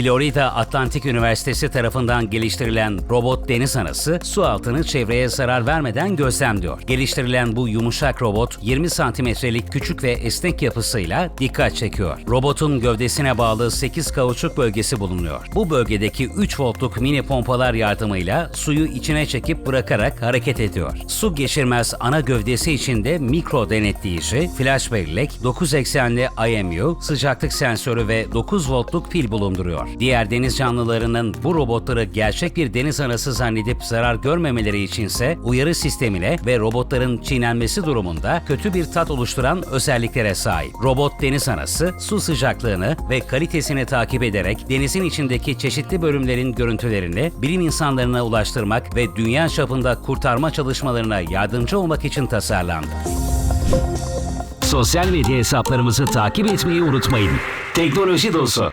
Florida Atlantik Üniversitesi tarafından geliştirilen robot deniz anası su altını çevreye zarar vermeden gözlemliyor. Geliştirilen bu yumuşak robot 20 santimetrelik küçük ve esnek yapısıyla dikkat çekiyor. Robotun gövdesine bağlı 8 kauçuk bölgesi bulunuyor. Bu bölgedeki 3 voltluk mini pompalar yardımıyla suyu içine çekip bırakarak hareket ediyor. Su geçirmez ana gövdesi içinde mikro denetleyici, flash bellek, 9 eksenli IMU, sıcaklık sensörü ve 9 voltluk pil bulunduruyor. Diğer deniz canlılarının bu robotları gerçek bir deniz anası zannedip zarar görmemeleri içinse uyarı sistemine ve robotların çiğnenmesi durumunda kötü bir tat oluşturan özelliklere sahip. Robot deniz anası su sıcaklığını ve kalitesini takip ederek denizin içindeki çeşitli bölümlerin görüntülerini bilim insanlarına ulaştırmak ve dünya çapında kurtarma çalışmalarına yardımcı olmak için tasarlandı. Sosyal medya hesaplarımızı takip etmeyi unutmayın. Teknoloji Dostu